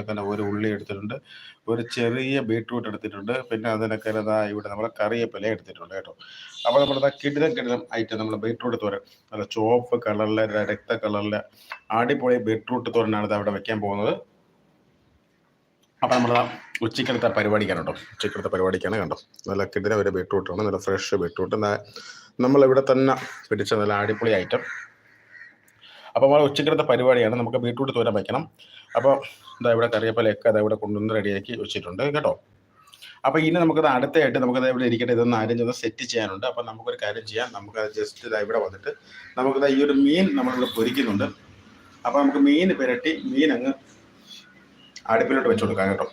തന്നെ ഒരു ഉള്ളി എടുത്തിട്ടുണ്ട് ഒരു ചെറിയ ബീട്രൂട്ട് എടുത്തിട്ടുണ്ട് പിന്നെ അതിനൊക്കെ ഇതാ ഇവിടെ നമ്മൾ കറിയപ്പില എടുത്തിട്ടുണ്ട് കേട്ടോ. അപ്പോൾ നമ്മുടെ കിടിലം കിടിലം ഐറ്റം നമ്മൾ ബീട്രൂട്ട് തോരൻ നല്ല ചുവപ്പ് കളറിലെ രക്ത കളറിലെ അടിപൊളി ബീട്രൂട്ട് തോരനാണ് ഇത് അവിടെ വെക്കാൻ പോകുന്നത്. അപ്പോൾ നമ്മൾ ഉച്ചക്കടുത്ത പരിപാടിക്കാണ് കേട്ടോ. ഉച്ചക്കടുത്ത പരിപാടിക്കാണ് കണ്ടോ. നല്ല കിടിലം ഒരു ബീട്രൂട്ടാണ് നല്ല ഫ്രഷ് ബീട്രൂട്ട്. നമ്മളിവിടെ തന്നെ പിടിച്ച നല്ല അടിപൊളി ഐറ്റം അപ്പോൾ നമ്മൾ ഉച്ചക്കലത്തെ പരിപാടിയാണ്. നമുക്ക് ബീട്രൂട്ട് തോരൻ വയ്ക്കണം അപ്പോൾ ഇതാ ഇവിടെ കറിയപ്പലയൊക്കെ അതാ ഇവിടെ കൊണ്ടുവന്ന് റെഡിയാക്കി വെച്ചിട്ടുണ്ട് കേട്ടോ. അപ്പോൾ ഇനി നമുക്കത് അടുത്തായിട്ട് നമുക്കത് ഇവിടെ ഇരിക്കട്ടെ ഇതൊന്ന് ചെന്ന് സെറ്റ് ചെയ്യാനുണ്ട്. അപ്പോൾ നമുക്കൊരു കാര്യം ചെയ്യാം. നമുക്കത് ജസ്റ്റ് ഇതാ ഇവിടെ വന്നിട്ട് നമുക്കിതാ ഈ ഒരു മീൻ നമ്മളിവിടെ പൊരിക്കുന്നുണ്ട്. അപ്പോൾ നമുക്ക് മീൻ പുരട്ടി മീൻ അങ്ങ് അടുപ്പിലോട്ട് വെച്ച് കൊടുക്കാം കേട്ടോ.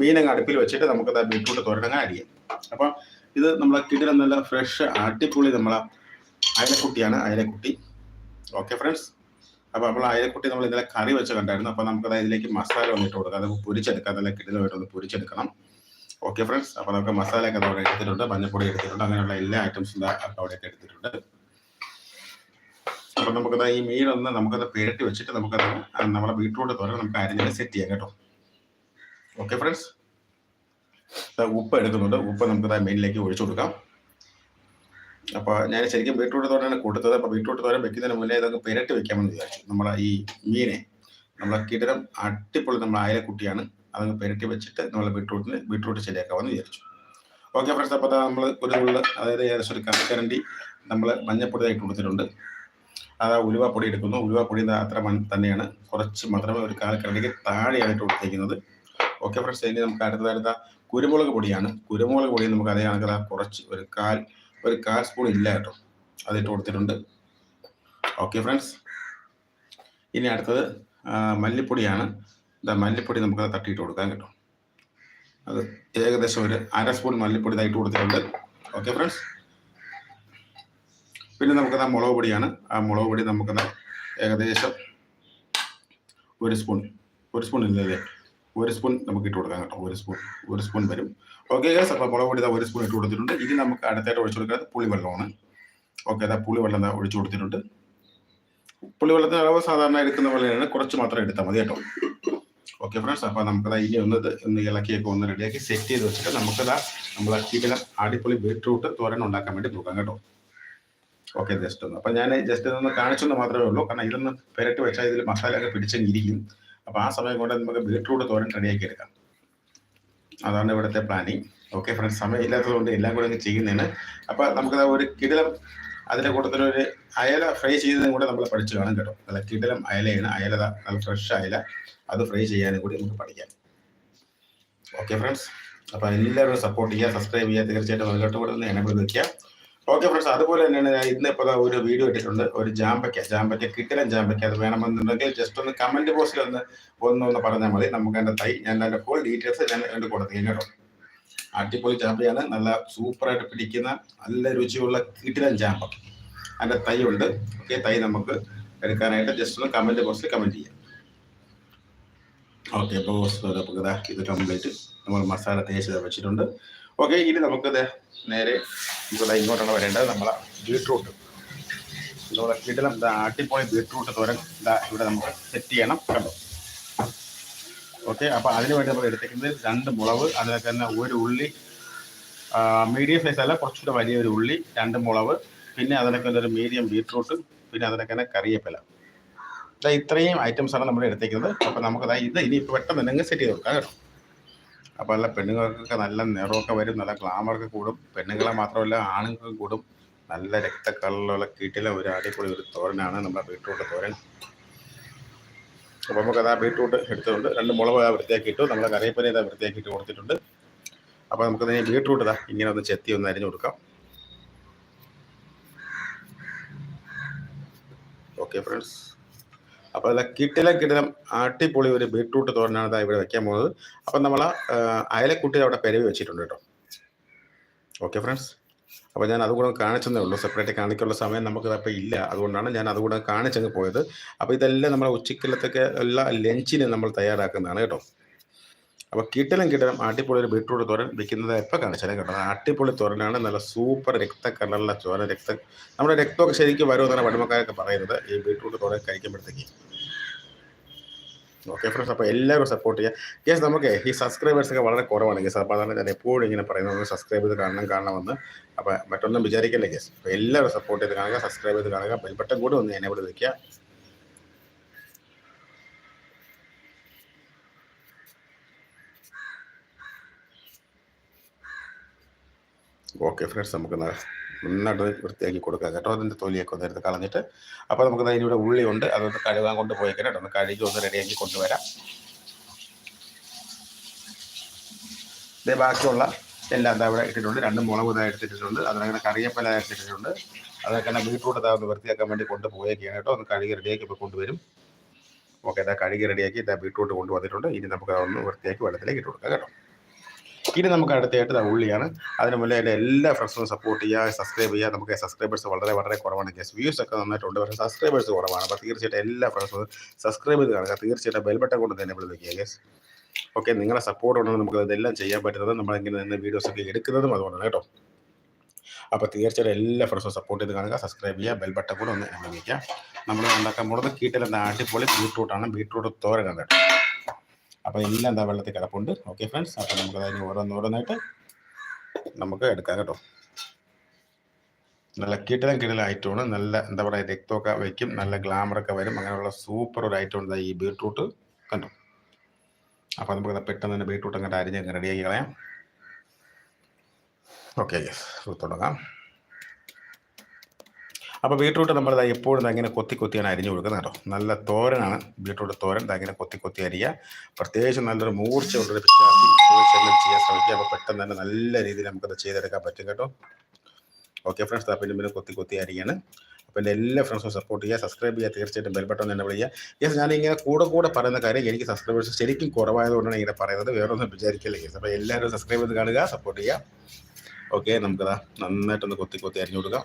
മീൻ അങ്ങ് അടുപ്പിൽ വെച്ചിട്ട് നമുക്കത് ബീട്രൂട്ട് തോരനങ്ങ് അരിയാം അപ്പോൾ ഇത് നമ്മളെ കിടിലം നല്ല ഫ്രഷ് അടിപൊളി നമ്മളെ അയലക്കുട്ടിയാണ് അയലക്കുട്ടി. ഓക്കെ ഫ്രണ്ട്സ് അപ്പോൾ നമ്മൾ അയലക്കുട്ടി നമ്മൾ ഇന്നലെ കറി വെച്ച് കണ്ടായിരുന്നു. അപ്പോൾ നമുക്ക് അതിലേക്ക് മസാല വന്നിട്ട് കൊടുക്കാം. അത് പൊരിച്ചെടുക്കാം. നല്ല കിടിലമായിട്ട് ഒന്ന് പൊരിച്ചെടുക്കണം. ഓക്കെ ഫ്രണ്ട്സ് അപ്പോൾ നമുക്ക് മസാലയൊക്കെ അവിടെ എടുത്തിട്ടുണ്ട്. മഞ്ഞപ്പൊടി എടുത്തിട്ടുണ്ട്. അങ്ങനെയുള്ള എല്ലാ ഐറ്റംസും അവിടെയൊക്കെ എടുത്തിട്ടുണ്ട്. അപ്പോൾ നമുക്കത് ഈ മീനൊന്ന് നമുക്കത് പേരട്ടി വെച്ചിട്ട് നമുക്കത് നമ്മളെ ബീട്രൂട്ട് തോരൻ നമുക്ക് അരിഞ്ഞ് സെറ്റ് ചെയ്യാം കേട്ടോ. ഓക്കെ ഫ്രണ്ട്സ് ഉപ്പ് എടുക്കുന്നുണ്ട്. ഉപ്പ് നമുക്ക് മീനിലേക്ക് ഒഴിച്ചു കൊടുക്കാം. അപ്പോൾ ഞാൻ ശരിക്കും ബീട്രൂട്ട് തോരനാണ് കൊടുത്തത്. അപ്പോൾ ബീട്രൂട്ട് തോരൻ വെക്കുന്നതിന് മുന്നേ ഇതൊക്കെ പെരട്ടി വെക്കാമെന്ന് വിചാരിച്ചു. നമ്മളെ ഈ മീനെ നമ്മളെ കിടരം അട്ടിപ്പൊളി നമ്മൾ അയലക്കുട്ടിയാണ്. അതങ്ങ് പെരട്ടി വെച്ചിട്ട് നമ്മളെ ബീട്രൂട്ടിന് ബീട്രൂട്ട് ശരിയാക്കാമെന്ന് വിചാരിച്ചു. ഓക്കെ ഫ്രണ്ട്സ് അപ്പോൾ നമ്മൾ ഒരു ഉള്ള അതായത് ഏകദേശം ഒരു കറക്കരണ്ടി നമ്മൾ മഞ്ഞപ്പൊടി ആയിട്ട് കൊടുത്തിട്ടുണ്ട്. അത് ഉലുവാപ്പൊടി എടുക്കുന്നു. ഉലുവാപ്പൊടി അത്ര മൺ തന്നെയാണ്. കുറച്ച് മാത്രമേ ഒരു കാലക്കരണ്ടിക്ക് താഴെയായിട്ട് കൊടുത്തിരിക്കുന്നത് ഓക്കെ ഫ്രണ്ട്സ് ഇനി നമുക്ക് അടുത്തതായിട്ട് കുരുമുളക് പൊടിയാണ്. കുരുമുളക് പൊടി നമുക്ക് അതേ കണക്കിൽ കുറച്ച് ഒരു കാൽ ഒരു കാൽ സ്പൂൺ ഇല്ല കേട്ടോ. അതിട്ട് കൊടുത്തിട്ടുണ്ട്. ഓക്കെ ഫ്രണ്ട്സ് ഇനി അടുത്തത് മല്ലിപ്പൊടിയാണ്. ഇതാ മല്ലിപ്പൊടി നമുക്ക് തട്ടിയിട്ട് കൊടുക്കാം കേട്ടോ. അത് ഏകദേശം ഒരു അര സ്പൂൺ മല്ലിപ്പൊടി ഇതായിട്ട് കൊടുത്തിട്ടുണ്ട്. ഓക്കെ ഫ്രണ്ട്സ് പിന്നെ നമുക്കത് മുളക് പൊടിയാണ്. ആ മുളക് പൊടി നമുക്കത് ഏകദേശം ഒരു സ്പൂൺ ഒരു സ്പൂൺ ഇല്ലല്ലേ ഒരു സ്പൂൺ നമുക്ക് ഇട്ട് കൊടുക്കാം കേട്ടോ. ഒരു സ്പൂൺ ഒരു സ്പൂൺ വരും. ഓക്കെ ഗൈസ് അപ്പോൾ മുളക് പൊടി ഒരു സ്പൂൺ ഇട്ട് കൊടുത്തിട്ടുണ്ട്. ഇനി നമുക്ക് അടുത്തായിട്ട് ഒഴിച്ചു കൊടുക്കുന്നത് പുളിവെള്ളമാണ്. ഓക്കെ അതാ പുളിവെള്ളം ഒഴിച്ചു കൊടുത്തിട്ടുണ്ട്. പുളിവെള്ളത്തിന് അളവ് സാധാരണ എടുക്കുന്ന പോലെയാണ്. കുറച്ച് മാത്രം എടുത്താൽ മതി കേട്ടോ. ഓക്കെ ഫ്രണ്ട്സ് അപ്പോൾ നമുക്കത് ഇനി ഒന്ന് ഒന്ന് ഇളക്കിയൊക്കെ ഒന്ന് റെഡിയാക്കി സെറ്റ് ചെയ്ത് വെച്ചിട്ട് നമുക്കതാ നമ്മൾ കിടിലം അടിപൊളി ബീട്രൂട്ട് തോരൻ ഉണ്ടാക്കാൻ വേണ്ടി നോക്കാം കേട്ടോ. ഓക്കെ ജസ്റ്റ് ഒന്ന്. അപ്പം ഞാൻ ജസ്റ്റ് ഇതൊന്ന് കാണിച്ചൊന്ന് മാത്രമേ ഉള്ളൂ. കാരണം ഇതൊന്ന് പെരട്ട് വെച്ചാൽ ഇതിൽ മസാല ഒക്കെ പിടിച്ചെങ്കിരിക്കും അപ്പോൾ ആ സമയം കൊണ്ട് നമുക്ക് ബീട്രൂട്ട് തോരൻ റെഡിയാക്കി എടുക്കാം. അതാണ് ഇവിടുത്തെ പ്ലാനിങ് ഓക്കെ ഫ്രണ്ട്സ് സമയം ഇല്ലാത്തതുകൊണ്ട് എല്ലാം കൂടെ അങ്ങ് ചെയ്യുന്നതാണ്. അപ്പോൾ നമുക്കത് ഒരു കിടിലം അതിന്റെ കൂട്ടത്തിൽ ഒരു അയല ഫ്രൈ ചെയ്തതും കൂടെ നമ്മൾ പഠിച്ചു കാണാൻ കേട്ടോ. നല്ല കിടിലം അയലയാണ്. അയല നല്ല ഫ്രഷ് അയല. അത് ഫ്രൈ ചെയ്യാനും കൂടി നമുക്ക് പഠിക്കാം. ഓക്കെ ഫ്രണ്ട്സ് അപ്പോൾ എല്ലാവരും സപ്പോർട്ട് ചെയ്യുക സബ്സ്ക്രൈബ് ചെയ്യുക. തീർച്ചയായിട്ടും അതിലോട്ട് കൂടെ ഒന്ന് എനബിൾ ഓക്കെ ഫ്രണ്ട്സ് അതുപോലെ തന്നെയാണ് ഞാൻ ഇന്ന് ഇപ്പോൾ ഒരു വീഡിയോ ഇട്ടിട്ടുണ്ട്. ഒരു ജാമ്പയ്ക്ക ജാമ്പയ്ക്ക കിട്ടിലും ജാമ്പയ്ക്ക അത് വേണമെന്നുണ്ടെങ്കിൽ ജസ്റ്റ് ഒന്ന് കമന്റ് ബോക്സിൽ ഒന്ന് ഒന്ന് ഒന്ന് പറഞ്ഞാൽ മതി. നമുക്ക് എന്റെ തൈ ഞാൻ എന്റെ ഫുൾ ഡീറ്റെയിൽസ് ഞാൻ എന്റെ കൊടുത്തേക്കും കേട്ടോ. അടിപൊളി ജാമ്പയാണ്. നല്ല സൂപ്പറായിട്ട് പിടിക്കുന്ന നല്ല രുചിയുള്ള കിട്ടിലൻ ജാമ്പ. അതിന്റെ തൈ ഉണ്ട്. ഓക്കെ തൈ നമുക്ക് എടുക്കാനായിട്ട് ജസ്റ്റ് ഒന്ന് കമന്റ് ബോക്സിൽ കമന്റ് ചെയ്യാം. ഓക്കെ അപ്പോൾ ഇത് കംപ്ലീറ്റ് നമ്മൾ മസാല തേച്ച് വെച്ചിട്ടുണ്ട്. ഓക്കെ ഇനി നമുക്കത് നേരെ ഇങ്ങോട്ടാണ് വരേണ്ടത്. നമ്മളെ ബീട്രൂട്ട്. കിടലം എന്താ അടിപൊളി ബീട്രൂട്ട് തോരൻ ഇതാ ഇവിടെ നമുക്ക് സെറ്റ് ചെയ്യണം കണ്ടോ? ഓക്കെ അപ്പോൾ അതിന് വേണ്ടി നമ്മൾ എടുത്തേക്കുന്നത് രണ്ട് മുളക് അതിനൊക്കെ തന്നെ ഒരു ഉള്ളി മീഡിയം സൈസ് അല്ല കുറച്ചുകൂടെ വലിയൊരു ഉള്ളി രണ്ട് മുളക് പിന്നെ അതിനൊക്കെ ഒരു മീഡിയം ബീട്രൂട്ട് പിന്നെ അതിനൊക്കെ തന്നെ കറിയപ്പില ഇതാ ഇത്രയും ഐറ്റംസ് ആണ് നമ്മൾ എടുത്തേക്കുന്നത്. അപ്പോൾ നമുക്ക് ഇത് ഇനി പെട്ടെന്ന് തന്നെ സെറ്റ് ചെയ്ത് കൊടുക്കാം കേട്ടോ. അപ്പോൾ നല്ല പെണ്ണുങ്ങൾക്കൊക്കെ നല്ല നിറമൊക്കെ വരും നല്ല ഗ്ലാമറൊക്കെ കൂടും. പെണ്ണുങ്ങളെ മാത്രമല്ല ആണുങ്ങൾക്കും കൂടും. നല്ല രക്തക്കളറുള്ള കീട്ടിലെ ഒരു അടിപൊളി ഒരു തോരനാണ് നമ്മുടെ ബീട്രൂട്ട് തോരൻ. അപ്പോൾ നമുക്കത് ആ ബീട്രൂട്ട് എടുത്തിട്ടുണ്ട്. രണ്ട് മുളക് വൃത്തിയാക്കി ഇട്ടു. നമ്മളെ കറിയപ്പനെ ഇതാ വൃത്തിയാക്കി ഇട്ട് കൊടുത്തിട്ടുണ്ട് അപ്പോൾ നമുക്ക് ബീട്രൂട്ട് ഇതാ ഇങ്ങനെ ഒന്ന് ചെത്തി ഒന്ന് അരിഞ്ഞു കൊടുക്കാം. ഓക്കെ ഫ്രണ്ട്സ് അപ്പോൾ അത് കിട്ടില കിടിലം അടിപൊളി ഒരു ബീട്രൂട്ട് തോരനാണ് ഇതാ ഇവിടെ വെക്കാൻ പോകുന്നത്. അപ്പം നമ്മൾ അയലക്കുട്ടി അവിടെ പെരവി വെച്ചിട്ടുണ്ട് കേട്ടോ. ഓക്കെ ഫ്രണ്ട്സ് അപ്പോൾ ഞാൻ അതുകൂടെ കാണിച്ചെന്നേ ഉള്ളൂ. സെപ്പറേറ്റ് കാണിക്കാനുള്ള സമയം നമുക്ക് അപ്പോൾ ഇല്ല. അതുകൊണ്ടാണ് ഞാൻ അതുകൂടെ കാണിച്ചങ്ങ് പോയത്. അപ്പോൾ ഇതെല്ലാം നമ്മൾ ഉച്ചക്കലത്തൊക്കെ എല്ലാ ലഞ്ചിന് നമ്മൾ തയ്യാറാക്കുന്നതാണ് കേട്ടോ. അപ്പോൾ കിട്ടലും കിട്ടലും അടിപൊളി ഒരു ബീട്രൂട്ട് തോരൻ വെക്കുന്നത് എപ്പോൾ കാണിച്ചാലും കേട്ടോ. അടിപൊളി തോരനാണ്. നല്ല സൂപ്പർ രക്ത കളറുള്ള ചോര രക്ത നമ്മുടെ രക്തമൊക്കെ ശരിക്കും വരുമെന്നാണ് പടിമക്കാരൊക്കെ പറയുന്നത്. ഈ ബീട്രൂട്ട് തോരൻ കഴിക്കുമ്പോഴത്തേക്ക്. ഓക്കെ ഫ്രണ്ട്സ് അപ്പോൾ എല്ലാവരും സപ്പോർട്ട് ചെയ്യുക യെസ് നമുക്ക് ഈ സബ്സ്ക്രൈബേഴ്സ് ഒക്കെ വളരെ കുറവാണ് ഗസ് അപ്പോൾ അതാണ് ഞാൻ എപ്പോഴും ഇങ്ങനെ പറയുന്നത്. നമ്മൾ സബ്സ്ക്രൈബ് ചെയ്ത് കാണണം കാണണമെന്ന്. അപ്പോൾ മറ്റൊന്നും വിചാരിക്കല്ലേ ഗസ് അപ്പോൾ എല്ലാവരും സപ്പോർട്ട് ചെയ്ത് കാണുക സബ്സ്ക്രൈബ് ചെയ്ത് കാണുക. ബെൽബട്ടൻ കൂടി ഒന്ന് എന്നെ വയ്ക്കുക ഓക്കെ ഫ്രണ്ട്സ് നമുക്ക് നന്നായിട്ട് വൃത്തിയാക്കി കൊടുക്കാം കേട്ടോ. അതിന്റെ തൊലിയൊക്കെ ഒന്ന് എടുത്ത് കളഞ്ഞിട്ട്. അപ്പോൾ നമുക്ക് അതിലൂടെ ഉള്ളിയുണ്ട് അതൊന്ന് കഴുകാൻ കൊണ്ട് പോയേക്കാം കേട്ടോ. ഒന്ന് കഴുകി ഒന്ന് റെഡിയാക്കി കൊണ്ടുവരാം. ഇതേ ബാക്കിയുള്ള എല്ലാം എന്താ ഇവിടെ ഇട്ടിട്ടുണ്ട്. രണ്ട് മുളക് ഇതായി എടുത്തിട്ടുണ്ട്. അതിനങ്ങനെ കറിയപ്പല എടുത്തിട്ടുണ്ട്. അതൊക്കെ തന്നെ ബീട്രൂട്ട് ഇതാ ഒന്ന് വൃത്തിയാക്കാൻ വേണ്ടി കൊണ്ടുപോയേക്കാണ് കേട്ടോ. ഒന്ന് കഴുകി റെഡിയാക്കി ഇപ്പോൾ കൊണ്ടുവരും. ഓക്കെ ഇതാ കഴുകി റെഡിയാക്കി ഇതാ ബീട്രൂട്ട് കൊണ്ടുവന്നിട്ടുണ്ട് ഇനി നമുക്ക് അതൊന്ന് വൃത്തിയാക്കി വെള്ളത്തിലേക്ക് ഇട്ട് കൊടുക്കാം കേട്ടോ. ഇനി നമുക്ക് അടുത്തായിട്ട് ഉള്ളിയാണ് അതിന് മുന്നേ എന്റെ എല്ലാ ഫ്രണ്ട്സും സപ്പോർട്ട് ചെയ്യുക സബ്സ്ക്രൈബ് ചെയ്യുക നമുക്ക് സബ്സ്ക്രൈബേഴ്സ് വളരെ വളരെ കുറവാണ്. ഗസ് വ്യൂസ് ഒക്കെ നന്നായിട്ടുണ്ട്. പക്ഷേ സബ്സ്ക്രൈബേഴ്സ് കുറവാണ്. അപ്പോൾ തീർച്ചയായിട്ടും എല്ലാ ഫ്രണ്ട്സും സബ്സ്ക്രൈബ് ചെയ്ത് കാണുക. തീർച്ചയായിട്ടും ബെൽബട്ടൺ കൊണ്ട് തന്നെ വിളിക്കുക ഗസ് ഓക്കെ നിങ്ങളെ സപ്പോർട്ട് ഉണ്ടെങ്കിൽ നമുക്ക് ഇതെല്ലാം ചെയ്യാൻ പറ്റുന്നത് നമ്മളിങ്ങനെ നിന്ന് വീഡിയോസ് ഒക്കെ എടുക്കുന്നതും അതുകൊണ്ടാണ് കേട്ടോ. അപ്പോൾ തീർച്ചയായിട്ടും എല്ലാ ഫ്രണ്ട്സും സപ്പോർട്ട് ചെയ്ത് കാണുക സബ്സ്ക്രൈബ് ചെയ്യുക ബെൽ ബട്ടൺ കൂടെ ഒന്ന് എണ്ണിക്കുക നമ്മൾ ഉണ്ടാക്കാൻ പോകുന്നത് കീട്ടിലെന്താ അടിപൊളി ബീട്രൂട്ടാണ് ബീട്രൂട്ട് തോരൻ കേട്ടോ. അപ്പോൾ എല്ലാം എന്താ വെള്ളത്തിൽ കിടപ്പുണ്ട്. ഓക്കെ ഫ്രണ്ട്സ് അപ്പോൾ നമുക്ക് അതിന് ഓരോന്നോരോന്നായിട്ട് നമുക്ക് എടുക്കാം കേട്ടോ. നല്ല കിടലം കിടലം ഐറ്റമാണ് നല്ല എന്താ പറയുക രക്തമൊക്കെ വയ്ക്കും നല്ല ഗ്ലാമറൊക്കെ വരും. അങ്ങനെയുള്ള സൂപ്പർ ഒരു ഐറ്റം ഉണ്ട് ഈ ബീട്രൂട്ട് കണ്ടോ? അപ്പോൾ നമുക്ക് പെട്ടെന്ന് തന്നെ ബീട്രൂട്ട് അങ്ങോട്ട് അരിഞ്ഞ് റെഡിയാക്കി കളയാം. ഓക്കെ തുടങ്ങാം. അപ്പോൾ ബീട്രൂട്ട് നമ്മൾ എപ്പോഴും ഇങ്ങനെ കൊത്തി കൊത്തിയാണ് അരിഞ്ഞു കൊടുക്കുന്നത് കേട്ടോ. നല്ല തോരനാണ്. ബീട്രൂട്ട് തോരൻ ഇങ്ങനെ കൊത്തി കൊത്തി അരിയുക പ്രത്യേകിച്ച് നല്ലൊരു മൂർച്ച ഉള്ളൊരു പിച്ചാത്തി ചെയ്യാൻ ശ്രമിക്കുക. അപ്പോൾ പെട്ടെന്ന് തന്നെ നല്ല രീതിയിൽ നമുക്കത് ചെയ്തെടുക്കാൻ പറ്റും കേട്ടോ. ഓക്കെ ഫ്രണ്ട്സ് പിന്നെ പിന്നെ കൊത്തി കൊത്തി അരിയാണ്. അപ്പോൾ എന്റെ എല്ലാ ഫ്രണ്ട്സും സപ്പോർട്ട് ചെയ്യുക. സബ്സ്ക്രൈബ് ചെയ്യുക. തീർച്ചയായിട്ടും ബെൽ ബട്ടൺ തന്നെ വിളിക്കുക. യെസ് ഞാൻ ഇങ്ങനെ കൂടെ കൂടെ പറയുന്ന കാര്യം എനിക്ക് സബ്സ്ക്രൈബേഴ്സ് ശരിക്കും കുറവായതുകൊണ്ടാണ് ഇങ്ങനെ പറയുന്നത്. വേറെ ഒന്നും വിചാരിക്കില്ല. യെസ് അപ്പോൾ എല്ലാവരും സബ്സ്ക്രൈബ് ചെയ്ത് കാണുക സപ്പോർട്ട് ചെയ്യുക. ഓക്കെ നമുക്കതാ നന്നായിട്ടൊന്ന് കൊത്തി കൊത്തി അരിഞ്ഞു കൊടുക്കാം.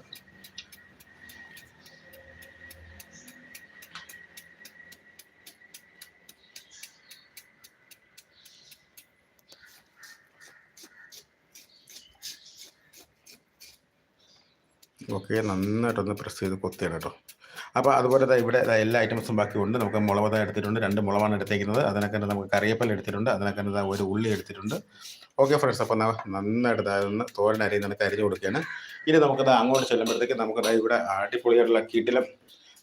ഓക്കെ നന്നായിട്ടൊന്ന് പ്രസ് ചെയ്ത് കൊത്തിയാണ് കേട്ടോ അപ്പോൾ അതുപോലെ തന്നെ ഇവിടെ എല്ലാ ഐറ്റംസും ബാക്കിയുണ്ട് നമുക്ക് മുളക് എടുത്തിട്ടുണ്ട്. രണ്ട് മുളകാണ് എടുത്തേക്കുന്നത്. അതിനൊക്കെ നമുക്ക് കറിയപ്പൽ എടുത്തിട്ടുണ്ട്. അതിനൊക്കെ ഒരു ഉള്ളി എടുത്തിട്ടുണ്ട്. ഓക്കെ ഫ്രണ്ട്സ് അപ്പോൾ നന്നായിട്ട് അതൊന്ന് തോരൻ അരിയുന്നതൊക്കെ അരിഞ്ഞു കൊടുക്കുകയാണ്. ഇനി നമുക്കത് അങ്ങോട്ട് ചെല്ലുമ്പോഴത്തേക്ക് നമുക്കത് ഇവിടെ അടിപൊളിയായിട്ടുള്ള കീട്ടിലും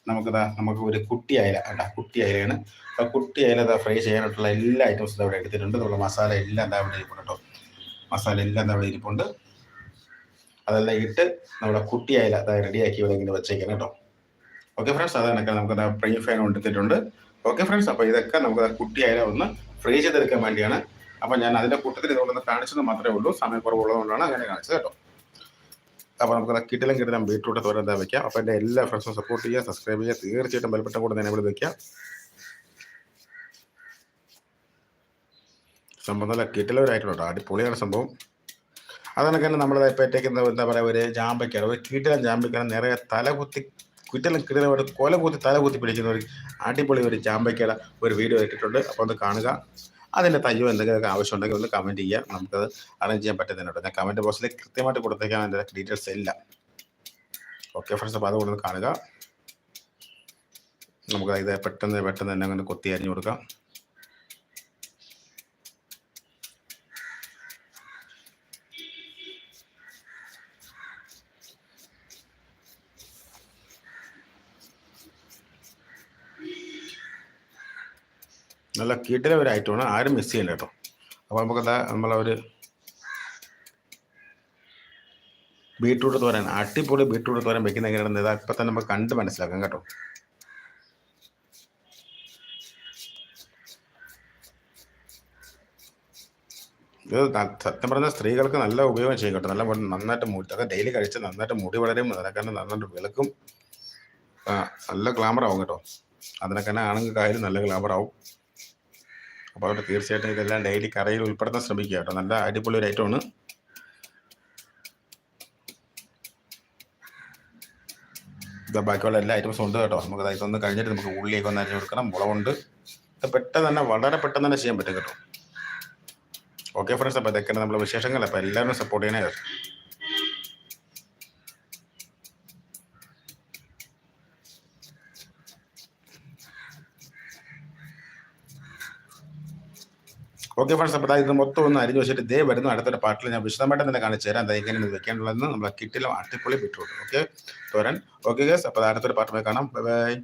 നമുക്കത് നമുക്ക് ഒരു കുട്ടി അയല കേട്ടോ കുട്ടി അയലയാണ്. ആ കുട്ടി അയല ഫ്രൈ ചെയ്യാനായിട്ടുള്ള എല്ലാ ഐറ്റംസും അവിടെ എടുത്തിട്ടുണ്ട്. നമ്മുടെ മസാല എല്ലാം എന്താ അവിടെ ഇരിപ്പുണ്ട് കേട്ടോ മസാല എല്ലാം എന്താ അവിടെ ഇരിപ്പുണ്ട്. അതെല്ലാം ഇട്ട് നമ്മുടെ കുട്ടി അയല അതായത് റെഡിയാക്കി ഇവിടെ ഇങ്ങനെ വെച്ചേക്കണം കേട്ടോ. ഓക്കെ ഫ്രണ്ട്സ് അതാണൊക്കെ നമുക്ക് പ്രീ ഫാൻ എടുത്തിട്ടുണ്ട്. ഓക്കെ ഫ്രണ്ട്സ് അപ്പോൾ ഇതൊക്കെ നമുക്ക് കുട്ടി അയല ഒന്ന് ഫ്രൈ ചെയ്തെടുക്കാൻ വേണ്ടിയാണ്. അപ്പോൾ ഞാൻ അതിന്റെ കൂട്ടത്തിൽ ഇതുകൊണ്ടൊന്ന് കാണിച്ചത് മാത്രമേ ഉള്ളൂ. സമയക്കുറവുള്ളതുകൊണ്ടാണ് അങ്ങനെ കാണിച്ചത് കേട്ടോ. അപ്പോൾ നമുക്ക് കിട്ടിലും കിട്ടിലും ബീട്രൂട്ട് തോരൻ എന്താ വെക്കാം. അപ്പോൾ എന്റെ എല്ലാ ഫ്രണ്ട്സും സപ്പോർട്ട് ചെയ്യുക സബ്സ്ക്രൈബ് ചെയ്യുക തീർച്ചയായിട്ടും ബലപ്പെട്ട കൂടെ തന്നെ ഇവിടെ വെക്കാം. സംഭവം നല്ല അടിപൊളിയാണ് സംഭവം. അതൊക്കെ തന്നെ നമ്മൾ ഇപ്പോഴത്തേക്ക് എന്താ പറയുക ഒരു ജാമ്പയ്ക്കാണ്. ഒരു കീട്ടിലും ജാമ്പയ്ക്കാണ് നിറയെ തലകുത്തി കുറ്റലും കിടലും ഒരു കൊല കുത്തി തല കുത്തി പിടിക്കുന്ന ഒരു അടിപൊളി ഒരു ജാമ്പയ്ക്കയുടെ ഒരു വീഡിയോ ഇട്ടിട്ടുണ്ട്. അപ്പോൾ ഒന്ന് കാണുക. അതിന്റെ തയ്യോ എന്തെങ്കിലുമൊക്കെ ആവശ്യമുണ്ടെങ്കിൽ ഒന്ന് കമന്റ് ചെയ്യുക. നമുക്കത് അറേഞ്ച് ചെയ്യാൻ പറ്റുന്നതിനുണ്ട് ഞാൻ കമന്റ് ബോക്സിൽ കൃത്യമായിട്ട് കൊടുത്തേക്കാൻ അതിന്റെ ഡീറ്റെയിൽസ് എല്ലാം. ഓക്കെ ഫ്രണ്ട്സ് അപ്പോൾ അതുകൊണ്ട് കാണുക. നമുക്ക് ഇത് പെട്ടെന്ന് പെട്ടെന്ന് തന്നെ അങ്ങനെ കൊത്തി അരിഞ്ഞു കൊടുക്കാം. നല്ല കിടില ഒരു ഐറ്റമാണ് ആരും മിസ് ചെയ്യില്ല കേട്ടോ. അപ്പോൾ നമുക്കെന്താ നമ്മളവർ ബീട്രൂട്ട് തോരൻ അടിപൊളി ബീട്രൂട്ട് തോരൻ വെക്കുന്ന എങ്ങനെയാണെന്ന് ഇതാ ഇപ്പം തന്നെ നമുക്ക് കണ്ട് മനസ്സിലാക്കാം കേട്ടോ. ഇത് സത്യം പറഞ്ഞാൽ സ്ത്രീകൾക്ക് നല്ല ഉപയോഗം ചെയ്യും കേട്ടോ. നല്ല നന്നായിട്ട് മുടി അതൊക്കെ ഡെയിലി കഴിച്ച് നന്നായിട്ട് മുടി വളരും അതിനൊക്കെ നന്നായിട്ട് വിളക്കും നല്ല ഗ്ലാമർ ആവും കേട്ടോ. അതിനൊക്കെ ആണെങ്കിൽ കാര്യം നല്ല ഗ്ലാമർ ആവും. അപ്പോൾ അതുകൊണ്ട് തീർച്ചയായിട്ടും ഇതെല്ലാം ഡെയിലി കറിയിൽ ഉൾപ്പെടുത്താൻ ശ്രമിക്കുക കേട്ടോ. നല്ല അടിപൊളി ഒരു ഐറ്റമാണ് ഇതാ ബാക്കിയുള്ള എല്ലാ ഐറ്റംസും ഉണ്ട് കേട്ടോ. നമുക്ക് ഇതൊന്ന് കഴിഞ്ഞിട്ട് നമുക്ക് ഉള്ളിയൊക്കെ ഒന്ന് അരിഞ്ഞു കൊടുക്കണം. മുളകുണ്ട്. ഇത് പെട്ടെന്ന് തന്നെ വളരെ പെട്ടെന്ന് തന്നെ ചെയ്യാൻ പറ്റും കേട്ടോ. ഓക്കെ ഫ്രണ്ട്സ് അപ്പോൾ ഇതൊക്കെയാണ് നമ്മുടെ വിശേഷങ്ങൾ. അപ്പോൾ എല്ലാവരും സപ്പോർട്ട് ചെയ്യണേ. ഓക്കെ ഫ്രണ്ട്സ് അപ്പോൾ ഇത് മൊത്തം ഒന്ന് അരിഞ്ഞു വെച്ചിട്ട് ദേ വരുന്ന അടുത്തൊരു പാട്ടിൽ ഞാൻ വിശദമായിട്ട് തന്നെ കാണിച്ചു തരാം. അത് എങ്ങനെയാണ് വെക്കേണ്ടതെന്ന് നമ്മളെ കിറ്റിലും അട്ടിപ്പൊളി വിട്ടു ഓക്കെ? തോരൻ. ഓക്കെ ഗസ് അപ്പോൾ അടുത്തൊരു പാട്ടുമായി കാണാം. Bye bye